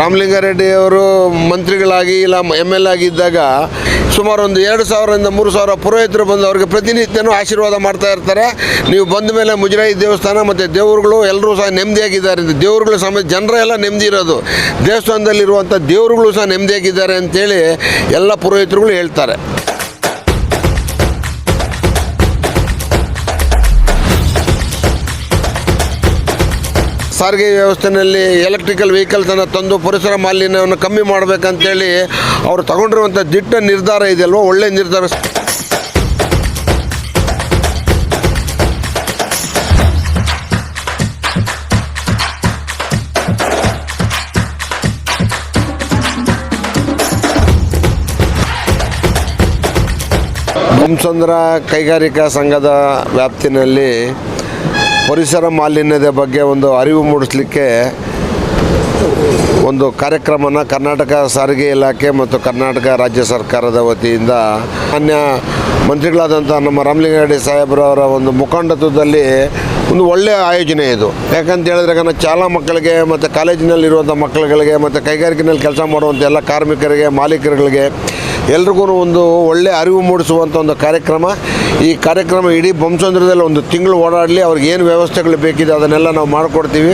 ರಾಮಲಿಂಗಾರೆಡ್ಡಿ ಅವರು ಮಂತ್ರಿಗಳಾಗಿ ಇಲ್ಲ M L ಆಗಿದ್ದಾಗ ಸುಮಾರು ಒಂದು ಎರಡು ಸಾವಿರದಿಂದ ಮೂರು ಸಾವಿರ ಪುರೋಹಿತರು ಬಂದು ಅವ್ರಿಗೆ ಪ್ರತಿನಿತ್ಯನೂ ಆಶೀರ್ವಾದ ಮಾಡ್ತಾ ಇರ್ತಾರೆ. ನೀವು ಬಂದ ಮೇಲೆ ಮುಜರಾಯಿ ದೇವಸ್ಥಾನ ಮತ್ತು ದೇವರುಗಳು ಎಲ್ಲರೂ ಸಹ ನೆಮ್ಮದಿಯಾಗಿದ್ದಾರೆ ದೇವರುಗಳು ಸಮೇತ ಜನರೆಲ್ಲ ನೆಮ್ಮದಿ ಇರೋದು. ದೇವಸ್ಥಾನದಲ್ಲಿರುವಂಥ ದೇವರುಗಳು ಸಹ ನೆಮ್ಮದಿಯಾಗಿದ್ದಾರೆ ಅಂತೇಳಿ ಎಲ್ಲ ಪುರೋಹಿತರುಗಳು ಹೇಳ್ತಾರೆ. ಸಾರಿಗೆ ವ್ಯವಸ್ಥೆಯಲ್ಲಿ ಎಲೆಕ್ಟ್ರಿಕಲ್ ವೆಹಿಕಲ್ಸನ್ನು ತಂದು ಪರಿಸರ ಮಾಲಿನ್ಯವನ್ನು ಕಮ್ಮಿ ಮಾಡಬೇಕಂತೇಳಿ ಅವರು ತಗೊಂಡಿರುವಂಥ ದಿಟ್ಟ ನಿರ್ಧಾರ ಇದೆಯಲ್ವ? ಒಳ್ಳೆಯ ನಿರ್ಧಾರ. ಹಂಸಂದ್ರ ಕೈಗಾರಿಕಾ ಸಂಘದ ವ್ಯಾಪ್ತಿನಲ್ಲಿ ಪರಿಸರ ಮಾಲಿನ್ಯದ ಬಗ್ಗೆ ಒಂದು ಅರಿವು ಮೂಡಿಸಲಿಕ್ಕೆ ಒಂದು ಕಾರ್ಯಕ್ರಮನ ಕರ್ನಾಟಕ ಸಾರಿಗೆ ಇಲಾಖೆ ಮತ್ತು ಕರ್ನಾಟಕ ರಾಜ್ಯ ಸರ್ಕಾರದ ವತಿಯಿಂದ ಅನ್ಯ ಮಂತ್ರಿಗಳಾದಂಥ ನಮ್ಮ ರಾಮಲಿಂಗಾರೆಡ್ಡಿ ಸಾಹೇಬರವರ ಒಂದು ಮುಖಂಡತ್ವದಲ್ಲಿ ಒಂದು ಒಳ್ಳೆಯ ಆಯೋಜನೆ ಇದು. ಯಾಕಂತ ಹೇಳಿದ್ರೆ ಶಾಲಾ ಮಕ್ಕಳಿಗೆ ಮತ್ತು ಕಾಲೇಜಿನಲ್ಲಿರುವಂಥ ಮಕ್ಕಳುಗಳಿಗೆ ಮತ್ತು ಕೈಗಾರಿಕೆಯಲ್ಲಿ ಕೆಲಸ ಮಾಡುವಂಥ ಎಲ್ಲ ಕಾರ್ಮಿಕರಿಗೆ, ಮಾಲೀಕರುಗಳಿಗೆ ಎಲ್ರಿಗೂ ಒಂದು ಒಳ್ಳೆ ಅರಿವು ಮೂಡಿಸುವಂಥ ಒಂದು ಕಾರ್ಯಕ್ರಮ. ಈ ಕಾರ್ಯಕ್ರಮ ಇಡೀ ಬೊಮ್ಮಸಂದ್ರದಲ್ಲಿ ಒಂದು ತಿಂಗಳು ಓಡಾಡಲಿ, ಅವ್ರಿಗೆ ಏನು ವ್ಯವಸ್ಥೆಗಳು ಬೇಕಿದೆ ಅದನ್ನೆಲ್ಲ ನಾವು ಮಾಡಿಕೊಡ್ತೀವಿ.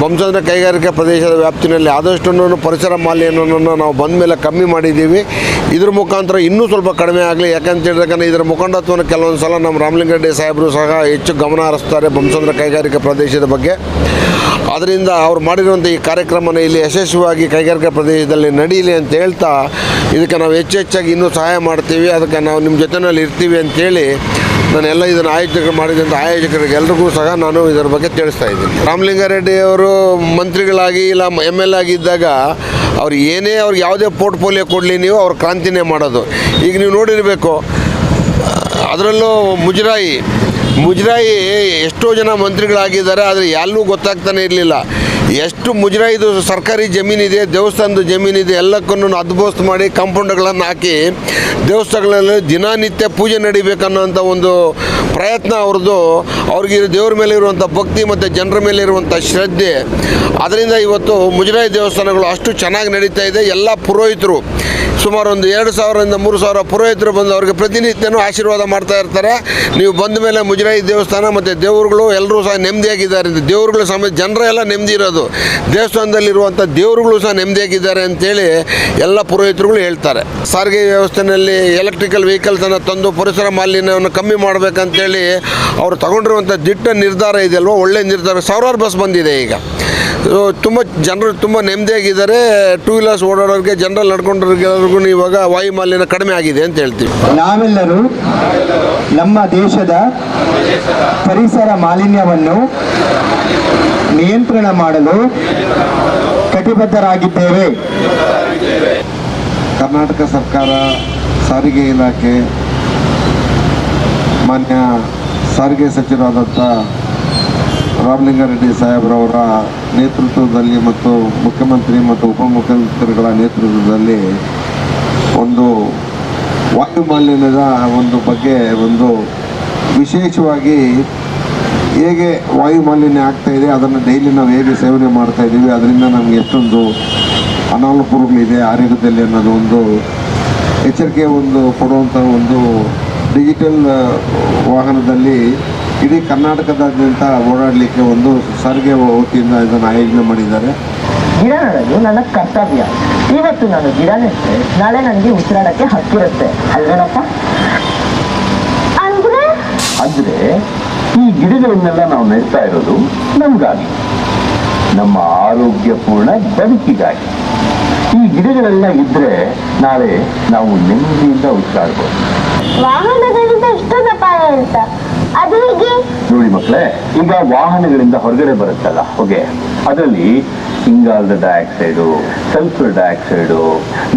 ಬೊಮ್ಮಸಂದ್ರ ಕೈಗಾರಿಕಾ ಪ್ರದೇಶದ ವ್ಯಾಪ್ತಿನಲ್ಲಿ ಆದಷ್ಟು ಪರಿಸರ ಮಾಲಿನ್ಯವನ್ನು ನಾವು ಬಂದ ಮೇಲೆ ಕಮ್ಮಿ ಮಾಡಿದ್ದೀವಿ. ಇದ್ರ ಮುಖಾಂತರ ಇನ್ನೂ ಸ್ವಲ್ಪ ಕಡಿಮೆ ಆಗಲಿ, ಯಾಕಂತ ಹೇಳಿದ್ರೆ ಇದರ ಮುಖಂಡತ್ವವನ್ನು ಕೆಲವೊಂದು ಸಲ ನಮ್ಮ ರಾಮಲಿಂಗರೆಡ್ಡಿ ಸಾಹೇಬರು ಸಹ ಹೆಚ್ಚು ಗಮನ ಹರಿಸ್ತಾರೆ ಬೊಮ್ಮಸಂದ್ರ ಕೈಗಾರಿಕಾ ಪ್ರದೇಶದ ಬಗ್ಗೆ. ಅದರಿಂದ ಅವ್ರು ಮಾಡಿರುವಂಥ ಈ ಕಾರ್ಯಕ್ರಮನ ಇಲ್ಲಿ ಯಶಸ್ವಿಯಾಗಿ ಕೈಗಾರಿಕಾ ಪ್ರದೇಶದಲ್ಲಿ ನಡೀಲಿ ಅಂತ ಹೇಳ್ತಾ ಇದಕ್ಕೆ ನಾವು ಹೆಚ್ಚು ಹೆಚ್ಚಾಗಿ ಇನ್ನೂ ಸಹಾಯ ಮಾಡ್ತೀವಿ. ಅದಕ್ಕೆ ನಾವು ನಿಮ್ಮ ಜೊತೆಯಲ್ಲಿ ಇರ್ತೀವಿ ಅಂತೇಳಿ ನಾನು ಎಲ್ಲ ಇದನ್ನು ಆಯೋಜಕ ಮಾಡಿದಂಥ ಆಯೋಜಕರಿಗೆ ಎಲ್ರಿಗೂ ಸಹ ನಾನು ಇದರ ಬಗ್ಗೆ ತಿಳಿಸ್ತಾ ಇದ್ದೀನಿ. ರಾಮಲಿಂಗಾರೆಡ್ಡಿ ಅವರು ಮಂತ್ರಿಗಳಾಗಿ ಇಲ್ಲ ಎಂ ಎಲ್ ಆಗಿದ್ದಾಗ ಅವ್ರು ಏನೇ ಅವ್ರಿಗೆ ಯಾವುದೇ ಪೋರ್ಟ್ಫೋಲಿಯೋ ಕೊಡಲಿ ನೀವು ಅವ್ರ ಕ್ರಾಂತಿನೇ ಮಾಡೋದು. ಈಗ ನೀವು ನೋಡಿರಬೇಕು, ಅದರಲ್ಲೂ ಮುಜರಾಯಿ ಮುಜರಾಯಿ ಎಷ್ಟೋ ಜನ ಮಂತ್ರಿಗಳಾಗಿದ್ದಾರೆ, ಆದರೆ ಎಲ್ಲೂ ಗೊತ್ತಾಗ್ತಾನೆ ಇರಲಿಲ್ಲ. ಎಷ್ಟು ಮುಜರಾಯಿದು ಸರ್ಕಾರಿ ಜಮೀನಿದೆ, ದೇವಸ್ಥಾನದ ಜಮೀನಿದೆ ಎಲ್ಲಕ್ಕೂ ಅದ್ಬೋಸ್ತ್ ಮಾಡಿ ಕಾಂಪೌಂಡ್ಗಳನ್ನು ಹಾಕಿ ದೇವಸ್ಥಾನಗಳಲ್ಲಿ ದಿನನಿತ್ಯ ಪೂಜೆ ನಡಿಬೇಕನ್ನೋಂಥ ಒಂದು ಪ್ರಯತ್ನ ಅವ್ರದ್ದು. ಅವ್ರಿಗೆ ದೇವ್ರ ಮೇಲೆ ಇರುವಂಥ ಭಕ್ತಿ ಮತ್ತು ಜನರ ಮೇಲೆ ಇರುವಂಥ ಶ್ರದ್ಧೆ. ಅದರಿಂದ ಇವತ್ತು ಮುಜರಾಯಿ ದೇವಸ್ಥಾನಗಳು ಅಷ್ಟು ಚೆನ್ನಾಗಿ ನಡೀತಾ ಇದೆ. ಎಲ್ಲ ಪುರೋಹಿತರು ಸುಮಾರು ಒಂದು ಎರಡು ಸಾವಿರದಿಂದ ಮೂರು ಸಾವಿರ ಪುರೋಹಿತರು ಬಂದು ಅವ್ರಿಗೆ ಪ್ರತಿನಿತ್ಯನೂ ಆಶೀರ್ವಾದ ಮಾಡ್ತಾ ಇರ್ತಾರೆ. ನೀವು ಬಂದ ಮೇಲೆ ಮುಜರಾಯಿ ದೇವಸ್ಥಾನ ಮತ್ತು ದೇವರುಗಳು ಎಲ್ಲರೂ ಸಹ ನೆಮ್ಮದಿಯಾಗಿದ್ದಾರೆ ದೇವರುಗಳು ಸಮೇತ ಜನರೆಲ್ಲ ನೆಮ್ಮದಿ ಇರೋದು. ದೇವಸ್ಥಾನದಲ್ಲಿರುವಂಥ ದೇವರುಗಳು ಸಹ ನೆಮ್ಮದಿಯಾಗಿದ್ದಾರೆ ಅಂತೇಳಿ ಎಲ್ಲ ಪುರೋಹಿತರುಗಳು ಹೇಳ್ತಾರೆ. ಸಾರಿಗೆ ವ್ಯವಸ್ಥೆಯಲ್ಲಿ ಎಲೆಕ್ಟ್ರಿಕಲ್ ವೆಹಿಕಲ್ಸನ್ನು ತಂದು ಪರಿಸರ ಮಾಲಿನ್ಯವನ್ನು ಕಮ್ಮಿ ಮಾಡಬೇಕಂತೇಳಿ ಅವರು ತಗೊಂಡಿರುವಂಥ ದಿಟ್ಟ ನಿರ್ಧಾರ ಇದೆಯಲ್ವ? ಒಳ್ಳೆಯ ನಿರ್ಧಾರ. ಸಾವಿರಾರು ಬಸ್ ಬಂದಿದೆ ಈಗ. ತುಂಬ ಜನರು ತುಂಬ ನೆಮ್ಮದಿಯಾಗಿದ್ದಾರೆ. ಟೂ ವೀಲರ್ಸ್ ಓಡಾಡೋರಿಗೆ, ಜನರಲ್ ನಡ್ಕೊಂಡ್ರಿಗೆಲ್ಲರಿಗೂ ಇವಾಗ ವಾಯು ಮಾಲಿನ್ಯ ಕಡಿಮೆ ಆಗಿದೆ ಅಂತ ಹೇಳ್ತೀವಿ. ನಾವೆಲ್ಲರೂ ನಮ್ಮ ದೇಶದ ಪರಿಸರ ಮಾಲಿನ್ಯವನ್ನು ನಿಯಂತ್ರಣ ಮಾಡಲು ಕಟಿಬದ್ಧರಾಗಿದ್ದೇವೆ. ಕರ್ನಾಟಕ ಸರ್ಕಾರ ಸಾರಿಗೆ ಇಲಾಖೆ, ಮಾನ್ಯ ಸಾರಿಗೆ ಸಚಿವರಾದಂಥ ರಾಮಲಿಂಗಾರೆಡ್ಡಿ ಸಾಹೇಬ್ರವರ ನೇತೃತ್ವದಲ್ಲಿ ಮತ್ತು ಮುಖ್ಯಮಂತ್ರಿ ಮತ್ತು ಉಪಮುಖ್ಯಮಂತ್ರಿಗಳ ನೇತೃತ್ವದಲ್ಲಿ ಒಂದು ವಾಯುಮಾಲಿನ್ಯದ ಒಂದು ಬಗ್ಗೆ ಒಂದು ವಿಶೇಷವಾಗಿ ಹೇಗೆ ವಾಯು ಮಾಲಿನ್ಯ ಇದೆ, ಅದನ್ನು ಡೈಲಿ ನಾವು ಹೇಗೆ ಸೇವನೆ ಮಾಡ್ತಾ ಇದ್ದೀವಿ, ಅದರಿಂದ ನಮಗೆ ಎಷ್ಟೊಂದು ಅನಾನುಕೂಲಗಳಿದೆ ಆರೋಗ್ಯದಲ್ಲಿ ಅನ್ನೋದು ಒಂದು ಎಚ್ಚರಿಕೆ ಒಂದು ಕೊಡುವಂಥ ಒಂದು ಡಿಜಿಟಲ್ ವಾಹನದಲ್ಲಿ ಇಡೀ ಕರ್ನಾಟಕದಾದ್ಯಂತ ಓಡಾಡಲಿಕ್ಕೆ ಒಂದು ಸಾರಿಗೆ ವತಿಯಿಂದ ಇದನ್ನು ಆಯೋಜನೆ ಮಾಡಿದ್ದಾರೆ. ಗಿಡ ನೆಡೋದು ನನ್ನ ಕರ್ತವ್ಯ. ಇವತ್ತು ನಾನು ಗಿಡ ನೆಟ್ಟೆ ನಾಳೆ ನನಗೆ ಉಸಿರಾಡಕ್ಕೆ ಹಕ್ಕಿರುತ್ತೆ. ಅಲ್ವೇನಪ್ಪ? ಅಂದ್ರೆ? ಅಂದ್ರೆ ಈ ಗಿಡಗಳನ್ನೆಲ್ಲ ನಾವು ನೆಡ್ತಾ ಇರೋದು ನಮಗಾಗಿ. ನಮ್ಮ ಆರೋಗ್ಯಪೂರ್ಣ ಬದುಕಿಗಾಗಿ. ಈ ಗಿಡಗಳೆಲ್ಲ ಇದ್ರೆ ನಾಳೆ ನಾವು ನೆಮ್ಮದಿಯಿಂದ ಉಸಿರಾಡ್ಬೋದು. ವಾಹನಗಳಿಂದ ಇಷ್ಟೊಂದು ಅಪಾಯ ಹೇಗೆ ನೋಡಿ ಮಕ್ಕಳೇ ಈಗ ವಾಹನಗಳಿಂದ ಹೊರಗಡೆ ಬರುತ್ತಲ್ಲ ಹೊಗೆ ಅದರಲ್ಲಿ ಇಂಗಾಲದ dioxide sulphur dioxide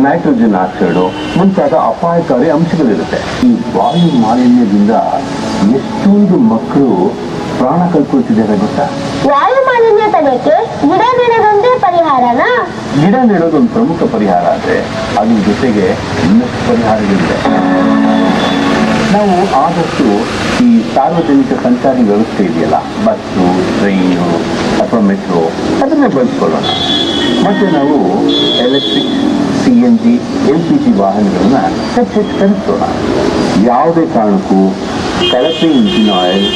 nitrogen oxide ಮುಂತಾದ ಅಪಾಯಕಾರಿ ಅಂಶಗಳಿರುತ್ತೆ. ಈ ವಾಯು ಮಾಲಿನ್ಯದಿಂದ ಎಷ್ಟೊಂದು ಮಕ್ಕಳು ಪ್ರಾಣ ಕಳ್ಕೊಳ್ತಿದ್ದಾರೆ ಗೊತ್ತಾ? ವಾಯು ಮಾಲಿನ್ಯ ತಡೆಯಕ್ಕೆ ಗಿಡ ನೆಡೋದೊಂದೇ ಪರಿಹಾರನಾ? ಗಿಡ ನೆಡೋದೊಂದು ಪ್ರಮುಖ ಪರಿಹಾರ ಆದರೆ ಅದ್ರ ಜೊತೆಗೆ ಇನ್ನಷ್ಟು ಪರಿಹಾರಗಳಿದೆ. ನಾವು ಆದಷ್ಟು ಈ ಸಾರ್ವಜನಿಕ ಸಂಚಾರಿ ವ್ಯವಸ್ಥೆ ಇದೆಯಲ್ಲ, ಬಸ್ಸು ಟ್ರೈನು ಅಥವಾ ಮೆಟ್ರೋ ಅದನ್ನೇ ಬಳಸ್ಕೊಳ್ಳೋಣ. ಮತ್ತು ನಾವು electric C N G L P G ವಾಹನಗಳನ್ನ ಸಬ್ಸಿಡಿಸೋಣ ಯಾವುದೇ ಕಾರಣಕ್ಕೂ ಕಳಪೆ ಇಂಜಿನ್ ಆಯಿಲ್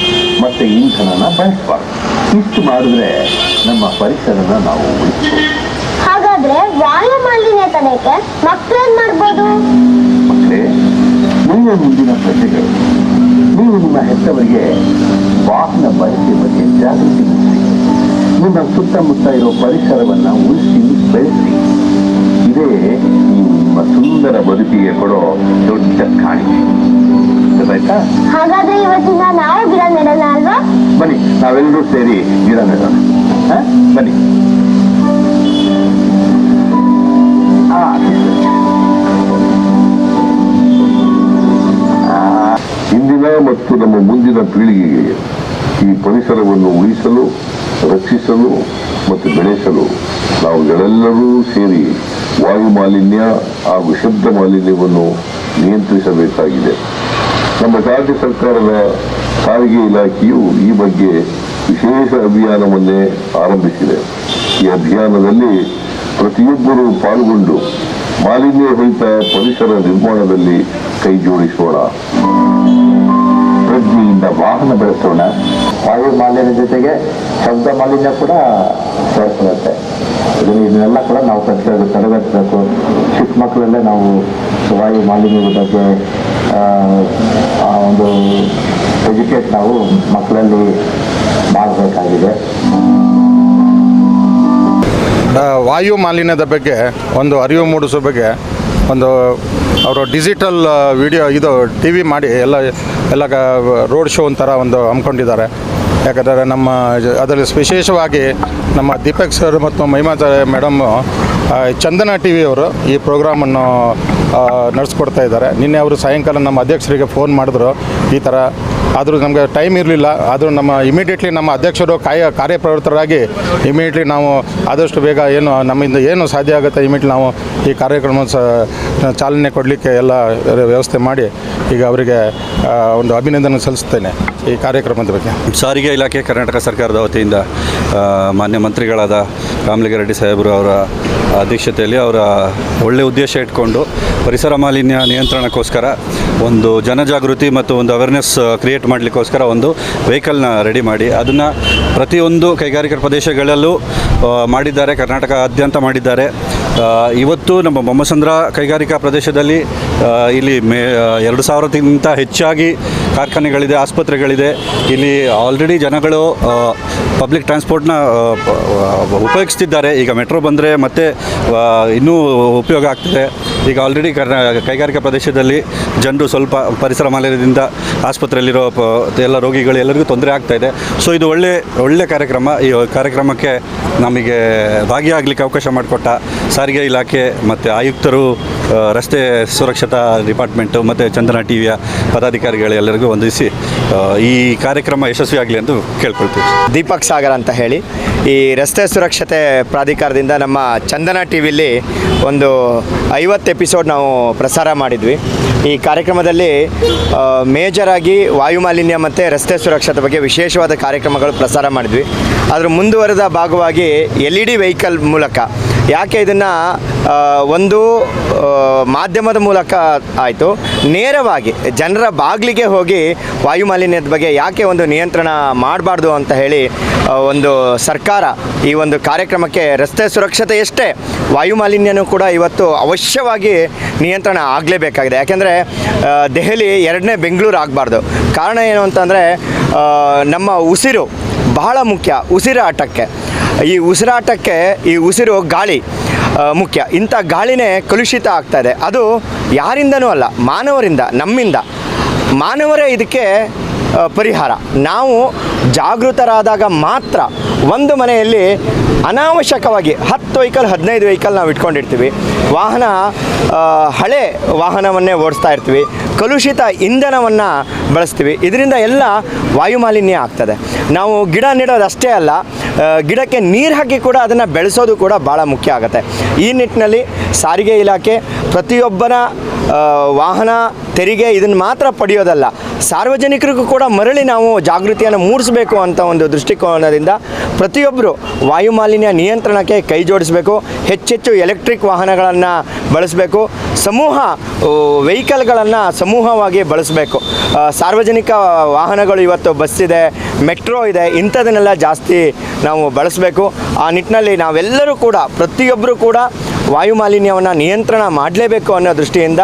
ಮತ್ತು ಇಂಧನನ ಬಳಸಬಾರ್ದು. ಇಷ್ಟು ಮಾಡಿದ್ರೆ ನಮ್ಮ ಪರಿಸರನ ನಾವು ಹಾಗಾದ್ರೆ ವಾಯು ಮಾಲಿನ್ಯ ತಡೆಗೆ ಮಕ್ಕಳೇನ್ ಮಾಡ್ಬೋದು? ನೀವೇ ಮುಂದಿನ ಪ್ರಜೆಗಳು ನೀವು ನಿಮ್ಮ ಹೆತ್ತವರಿಗೆ ವಾಹನ ಬಳಕೆ ಬಗ್ಗೆ ಜಾಗೃತಿ ಮೂಡಿಸಿ. ನಿಮ್ಮ ಸುತ್ತಮುತ್ತ ಇರೋ ಪರಿಸರವನ್ನ ಉಳಿಸಿ ಬೆಳೆಸಿ. ಇದೇ ನಿಮ್ಮ ಸುಂದರ ಬದುಕಿಗೆ ಕೊಡೋ ದೊಡ್ಡ ಕಾಣಿಕೆ ಗೊತ್ತಾಯ್ತಾ? ಹಾಗಾದ್ರೆ ಇವತ್ತಿನ ನಾವು ಗಿಡ ನೆಡೋಣ ಅಲ್ವಾ? ಬನ್ನಿ ನಾವೆಲ್ಲರೂ ಸೇರಿ ಗಿಡ ನೆಡೋಣ. ಬನ್ನಿ. ಮತ್ತು ನಮ್ಮ ಮುಂದಿನ ಪೀಳಿಗೆಗೆ ಈ ಪರಿಸರವನ್ನು ಉಳಿಸಲು, ರಕ್ಷಿಸಲು ಮತ್ತು ಬೆಳೆಸಲು ನಾವುಗಳೆಲ್ಲರೂ ಸೇರಿ ವಾಯು ಮಾಲಿನ್ಯ ಹಾಗೂ ಶಬ್ದ ಮಾಲಿನ್ಯವನ್ನು ನಿಯಂತ್ರಿಸಬೇಕಾಗಿದೆ. ನಮ್ಮ ರಾಜ್ಯ ಸರ್ಕಾರದ ಸಾರಿಗೆ ಇಲಾಖೆಯು ಈ ಬಗ್ಗೆ ವಿಶೇಷ ಅಭಿಯಾನವನ್ನೇ ಆರಂಭಿಸಿದೆ. ಈ ಅಭಿಯಾನದಲ್ಲಿ ಪ್ರತಿಯೊಬ್ಬರೂ ಪಾಲ್ಗೊಂಡು ಮಾಲಿನ್ಯ ರಹಿತ ಪರಿಸರ ನಿರ್ಮಾಣದಲ್ಲಿ ಕೈ ಜೋಡಿಸೋಣ. ವಾಹನ ಬೆಳೆಸೋಣ. ವಾಯು ಮಾಲಿನ್ಯದ ಜೊತೆಗೆ ಶಬ್ದ ಮಾಲಿನ್ಯ ಕೂಡ ಸೇರ್ಕೊಳ್ಳುತ್ತೆ ಇದೆಲ್ಲ ಇದನ್ನೆಲ್ಲ ಕೂಡ ನಾವು ತಡೆ ತಡೆಗಟ್ಟಬೇಕು. ಚಿಕ್ಕ ಮಕ್ಕಳಲ್ಲೇ ನಾವು ವಾಯು ಮಾಲಿನ್ಯದ ಬಗ್ಗೆ ಒಂದು ಎಜುಕೇಟ್ ನಾವು ಮಕ್ಕಳಲ್ಲಿ ಮಾಡಬೇಕಾಗಿದೆ. ವಾಯು ಮಾಲಿನ್ಯದ ಬಗ್ಗೆ, ಒಂದು ಅರಿವು ಮೂಡಿಸೋ ಬಗ್ಗೆ ಒಂದು ಅವರು ಡಿಜಿಟಲ್ ವಿಡಿಯೋ ಇದು ಟಿ ವಿ ಮಾಡಿ ಎಲ್ಲ ಎಲ್ಲ ರೋಡ್ ಶೋ ಒಂಥರ ಒಂದು ಹಮ್ಮಿಕೊಂಡಿದ್ದಾರೆ ಯಾಕಂದರೆ ನಮ್ಮ ಅದರಲ್ಲಿ ವಿಶೇಷವಾಗಿ ನಮ್ಮ ದೀಪಕ್ ಸರ್ ಮತ್ತು ಮಹಿಮಾ ಮೇಡಮ್ ಚಂದನ ಟಿ ವಿಯವರು ಈ ಪ್ರೋಗ್ರಾಮನ್ನು ನಡೆಸ್ಕೊಡ್ತಾ ಇದ್ದಾರೆ. ನಿನ್ನೆ ಅವರು ಸಾಯಂಕಾಲ ನಮ್ಮ ಅಧ್ಯಕ್ಷರಿಗೆ ಫೋನ್ ಮಾಡಿದ್ರು ಈ ಥರ ಆದರೂ ನಮಗೆ ಟೈಮ್ ಇರಲಿಲ್ಲ. ಆದರೂ ನಮ್ಮ ಇಮಿಡಿಯೇಟ್ಲಿ ನಮ್ಮ ಅಧ್ಯಕ್ಷರು ಕಾಯ ಕಾರ್ಯಪ್ರವೃತ್ತರಾಗಿ ಇಮಿಡಿಯೇಟ್ಲಿ ನಾವು ಆದಷ್ಟು ಬೇಗ ಏನು ನಮ್ಮಿಂದ ಏನು ಸಾಧ್ಯ ಆಗುತ್ತೆ ಇಮಿಡಿಯೇಟ್ಲಿ ನಾವು ಈ ಕಾರ್ಯಕ್ರಮ ಚಾಲನೆ ಕೊಡಲಿಕ್ಕೆ ಎಲ್ಲ ವ್ಯವಸ್ಥೆ ಮಾಡಿ ಈಗ ಅವರಿಗೆ ಒಂದು ಅಭಿನಂದನೆ ಸಲ್ಲಿಸ್ತೇನೆ ಈ ಕಾರ್ಯಕ್ರಮದ ಬಗ್ಗೆ. ಸಾರಿಗೆ ಇಲಾಖೆ ಕರ್ನಾಟಕ ಸರ್ಕಾರದ ವತಿಯಿಂದ ಮಾನ್ಯ ಮಂತ್ರಿಗಳಾದ ರಾಮಲಿಂಗ ರೆಡ್ಡಿ ಸಾಹೇಬರು ಅವರ ಅಧ್ಯಕ್ಷತೆಯಲ್ಲಿ ಅವರ ಒಳ್ಳೆಯ ಉದ್ದೇಶ ಇಟ್ಕೊಂಡು ಪರಿಸರ ಮಾಲಿನ್ಯ ನಿಯಂತ್ರಣಕ್ಕೋಸ್ಕರ ಒಂದು ಜನಜಾಗೃತಿ ಮತ್ತು ಒಂದು ಅವೇರ್ನೆಸ್ ಕ್ರಿಯೇಟ್ ಮಾಡಲಿಕ್ಕೋಸ್ಕರ ಒಂದು ವೆಹಿಕಲ್ನ ರೆಡಿ ಮಾಡಿ ಅದನ್ನು ಪ್ರತಿಯೊಂದು ಕೈಗಾರಿಕಾ ಪ್ರದೇಶಗಳಲ್ಲೂ ಮಾಡಿದ್ದಾರೆ ಕರ್ನಾಟಕಾದ್ಯಂತ ಮಾಡಿದ್ದಾರೆ. ಇವತ್ತು ನಮ್ಮ ಮೊಮ್ಮಸಂದ್ರ ಕೈಗಾರಿಕಾ ಪ್ರದೇಶದಲ್ಲಿ ಇಲ್ಲಿ ಮೇ ಎರಡು ಸಾವಿರಕ್ಕಿಂತ ಹೆಚ್ಚಾಗಿ ಕಾರ್ಖಾನೆಗಳಿದೆ, ಆಸ್ಪತ್ರೆಗಳಿದೆ. ಇಲ್ಲಿ ಆಲ್ರೆಡಿ ಜನಗಳು ಪಬ್ಲಿಕ್ ಟ್ರಾನ್ಸ್ಪೋರ್ಟ್ನ ಉಪಯೋಗಿಸ್ತಿದ್ದಾರೆ. ಈಗ ಮೆಟ್ರೋ ಬಂದರೆ ಮತ್ತೆ ಇನ್ನೂ ಉಪಯೋಗ ಆಗ್ತಿದೆ. ಈಗ ಆಲ್ರೆಡಿ ಕೈಗಾರಿಕಾ ಪ್ರದೇಶದಲ್ಲಿ ಜನರು ಸ್ವಲ್ಪ ಪರಿಸರ ಮಾಲಿನ್ಯದಿಂದ ಆಸ್ಪತ್ರೆಯಲ್ಲಿರೋ ಎಲ್ಲ ರೋಗಿಗಳು ಎಲ್ಲರಿಗೂ ತೊಂದರೆ ಆಗ್ತಾಯಿದೆ ಸೊ ಇದು ಒಳ್ಳೆ ಒಳ್ಳೆ ಕಾರ್ಯಕ್ರಮ. ಈ ಕಾರ್ಯಕ್ರಮಕ್ಕೆ ನಮಗೆ ಭಾಗಿಯಾಗಲಿಕ್ಕೆ ಅವಕಾಶ ಮಾಡಿಕೊಟ್ಟ ಸಾರಿಗೆ ಇಲಾಖೆ ಮತ್ತು ಆಯುಕ್ತರು ರಸ್ತೆ ಸುರಕ್ಷತಾ ಡಿಪಾರ್ಟ್ಮೆಂಟು ಮತ್ತು ಚಂದನ ಟಿ ವಿಯ ಪದಾಧಿಕಾರಿಗಳೆಲ್ಲರಿಗೂ ವಂದಿಸಿ ಈ ಕಾರ್ಯಕ್ರಮ ಯಶಸ್ವಿಯಾಗಲಿ ಎಂದು ಕೇಳ್ಕೊಳ್ತೀವಿ. ದೀಪಕ್ ಸಾಗರ್ ಅಂತ ಹೇಳಿ. ಈ ರಸ್ತೆ ಸುರಕ್ಷತೆ ಪ್ರಾಧಿಕಾರದಿಂದ ನಮ್ಮ ಚಂದನ ಟಿ ವಿಲಿ ಒಂದು ಐವತ್ತು ಎಪಿಸೋಡ್ ನಾವು ಪ್ರಸಾರ ಮಾಡಿದ್ವಿ. ಈ ಕಾರ್ಯಕ್ರಮದಲ್ಲಿ ಮೇಜರಾಗಿ ವಾಯುಮಾಲಿನ್ಯ ಮತ್ತು ರಸ್ತೆ ಸುರಕ್ಷತೆ ಬಗ್ಗೆ ವಿಶೇಷವಾದ ಕಾರ್ಯಕ್ರಮಗಳು ಪ್ರಸಾರ ಮಾಡಿದ್ವಿ. ಅದರ ಮುಂದುವರೆದ ಭಾಗವಾಗಿ ಎಲ್ ಇ ಡಿ ವೆಹಿಕಲ್ ಮೂಲಕ ಯಾಕೆ ಇದನ್ನು ಒಂದು ಮಾಧ್ಯಮದ ಮೂಲಕ ಆಯಿತು. ನೇರವಾಗಿ ಜನರ ಬಾಗಿಲಿಗೆ ಹೋಗಿ ವಾಯು ಮಾಲಿನ್ಯದ ಬಗ್ಗೆ ಯಾಕೆ ಒಂದು ನಿಯಂತ್ರಣ ಮಾಡಬಾರ್ದು ಅಂತ ಹೇಳಿ ಒಂದು ಸರ್ಕಾರ ಈ ಒಂದು ಕಾರ್ಯಕ್ರಮಕ್ಕೆ ರಸ್ತೆ ಸುರಕ್ಷತೆ ಎಷ್ಟೇ ವಾಯು ಮಾಲಿನ್ಯನೂ ಕೂಡ ಇವತ್ತು ಅವಶ್ಯವಾಗಿ ನಿಯಂತ್ರಣ ಆಗಲೇಬೇಕಾಗಿದೆ. ಯಾಕೆಂದರೆ ದೆಹಲಿ ಎರಡನೇ ಬೆಂಗಳೂರು ಆಗಬಾರ್ದು. ಕಾರಣ ಏನು ಅಂತಂದರೆ ನಮ್ಮ ಉಸಿರು ಬಹಳ ಮುಖ್ಯ, ಉಸಿರಾಟಕ್ಕೆ. ಈ ಉಸಿರಾಟಕ್ಕೆ ಈ ಉಸಿರು ಗಾಳಿ ಮುಖ್ಯ. ಇಂಥ ಗಾಳಿನೇ ಕಲುಷಿತ ಆಗ್ತಾ ಇದೆ. ಅದು ಯಾರಿಂದನೂ ಅಲ್ಲ, ಮಾನವರಿಂದ, ನಮ್ಮಿಂದ. ಮಾನವರೇ ಇದಕ್ಕೆ ಪರಿಹಾರ. ನಾವು ಜಾಗೃತರಾದಾಗ ಮಾತ್ರ ಒಂದು ಮನೆಯಲ್ಲಿ ಅನಾವಶ್ಯಕವಾಗಿ ಹತ್ತು ವೆಹಿಕಲ್, ಹದಿನೈದು ವೆಹಿಕಲ್ ನಾವು ಇಟ್ಕೊಂಡಿರ್ತೀವಿ. ವಾಹನ ಹಳೆ ವಾಹನವನ್ನೇ ಓಡಿಸ್ತಾ ಇರ್ತೀವಿ. ಕಲುಷಿತ ಇಂಧನವನ್ನು ಬಳಸ್ತೀವಿ. ಇದರಿಂದ ಎಲ್ಲ ವಾಯುಮಾಲಿನ್ಯ ಆಗ್ತದೆ. ನಾವು ಗಿಡ ನೆಡೋದು ಅಷ್ಟೇ ಅಲ್ಲ ಗಿಡಕ್ಕೆ ನೀರು ಹಾಕಿ ಕೂಡ ಅದನ್ನು ಬೆಳೆಸೋದು ಕೂಡ ಭಾಳ ಮುಖ್ಯ ಆಗುತ್ತೆ. ಈ ನಿಟ್ಟಿನಲ್ಲಿ ಸಾರಿಗೆ ಇಲಾಖೆ ಪ್ರತಿಯೊಬ್ಬನ ವಾಹನ ತೆರಿಗೆ ಇದನ್ನು ಮಾತ್ರ ಪಡೆಯೋದಲ್ಲ, ಸಾರ್ವಜನಿಕರಿಗೂ ಕೂಡ ಮರಳಿ ನಾವು ಜಾಗೃತಿಯನ್ನು ಮೂಡಿಸಬೇಕು ಅಂತ ಒಂದು ದೃಷ್ಟಿಕೋನದಿಂದ ಪ್ರತಿಯೊಬ್ಬರು ವಾಯುಮಾಲಿನ್ಯ ನಿಯಂತ್ರಣಕ್ಕೆ ಕೈ ಜೋಡಿಸಬೇಕು, ಹೆಚ್ಚೆಚ್ಚು ಎಲೆಕ್ಟ್ರಿಕ್ ವಾಹನಗಳನ್ನು ಬಳಸಬೇಕು, ಸಮೂಹ ವೆಹಿಕಲ್ಗಳನ್ನು ಸಮೂಹವಾಗಿ ಬಳಸಬೇಕು. ಸಾರ್ವಜನಿಕ ವಾಹನಗಳು ಇವತ್ತು ಬಸ್ ಇದೆ, ಮೆಟ್ರೋ ಇದೆ, ಇಂಥದನ್ನೆಲ್ಲ ಜಾಸ್ತಿ ನಾವು ಬಳಸಬೇಕು. ಆ ನಿಟ್ಟಿನಲ್ಲಿ ನಾವೆಲ್ಲರೂ ಕೂಡ ಪ್ರತಿಯೊಬ್ಬರೂ ಕೂಡ ವಾಯು ಮಾಲಿನ್ಯವನ್ನು ನಿಯಂತ್ರಣ ಮಾಡಲೇಬೇಕು ಅನ್ನೋ ದೃಷ್ಟಿಯಿಂದ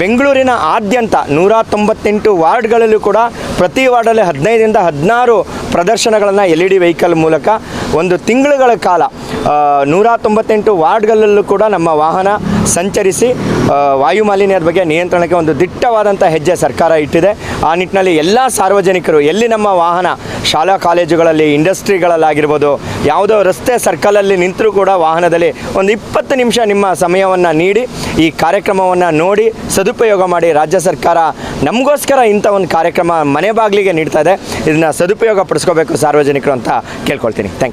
ಬೆಂಗಳೂರಿನ ಆದ್ಯಂತ ನೂರ ತೊಂಬತ್ತೆಂಟು ವಾರ್ಡ್ಗಳಲ್ಲೂ ಕೂಡ ಪ್ರತಿ ವಾರ್ಡಲ್ಲಿ ಹದಿನೈದರಿಂದ ಹದಿನಾರು ಪ್ರದರ್ಶನಗಳನ್ನು ಎಲ್ ಇ ಡಿ ವೆಹಿಕಲ್ ಮೂಲಕ ಒಂದು ತಿಂಗಳುಗಳ ಕಾಲ ನೂರ ತೊಂಬತ್ತೆಂಟು ವಾರ್ಡ್ಗಳಲ್ಲೂ ಕೂಡ ನಮ್ಮ ವಾಹನ ಸಂಚರಿಸಿ ವಾಯು ಮಾಲಿನ್ಯದ ಬಗ್ಗೆ ನಿಯಂತ್ರಣಕ್ಕೆ ಒಂದು ದಿಟ್ಟವಾದಂಥ ಹೆಜ್ಜೆ ಸರ್ಕಾರ ಇಟ್ಟಿದೆ. ಆ ನಿಟ್ಟಿನಲ್ಲಿ ಎಲ್ಲ ಸಾರ್ವಜನಿಕರು, ಎಲ್ಲಿ ನಮ್ಮ ವಾಹನ, ಶಾಲಾ ಕಾಲೇಜುಗಳಲ್ಲಿ, ಇಂಡಸ್ಟ್ರಿಗಳಲ್ಲಾಗಿರ್ಬೋದು, ಯಾವುದೋ ರಸ್ತೆ ಸರ್ಕಲಲ್ಲಿ ನಿಂತರೂ ಕೂಡ ವಾಹನದಲ್ಲಿ ಒಂದು ಇಪ್ಪತ್ತು ನಿಮಿಷ ನಿಮ್ಮ ಸಮಯವನ್ನು ನೀಡಿ, ಈ ಕಾರ್ಯಕ್ರಮವನ್ನು ನೋಡಿ, ಸದುಪಯೋಗ ಮಾಡಿ ರಾಜ್ಯ ಸರ್ಕಾರ ನಮಗೋಸ್ಕರ ಇಂಥ ಒಂದು ಕಾರ್ಯಕ್ರಮ ಮನೆ ಬಾಗಿಲಿಗೆ ನೀಡ್ತಾ ಇದೆ. ಇದನ್ನು ಸದುಪಯೋಗ ಪಡಿಸ್ಕೋಬೇಕು ಸಾರ್ವಜನಿಕರು ಅಂತ ಕೇಳ್ಕೊಳ್ತೀನಿ. ಥ್ಯಾಂಕ್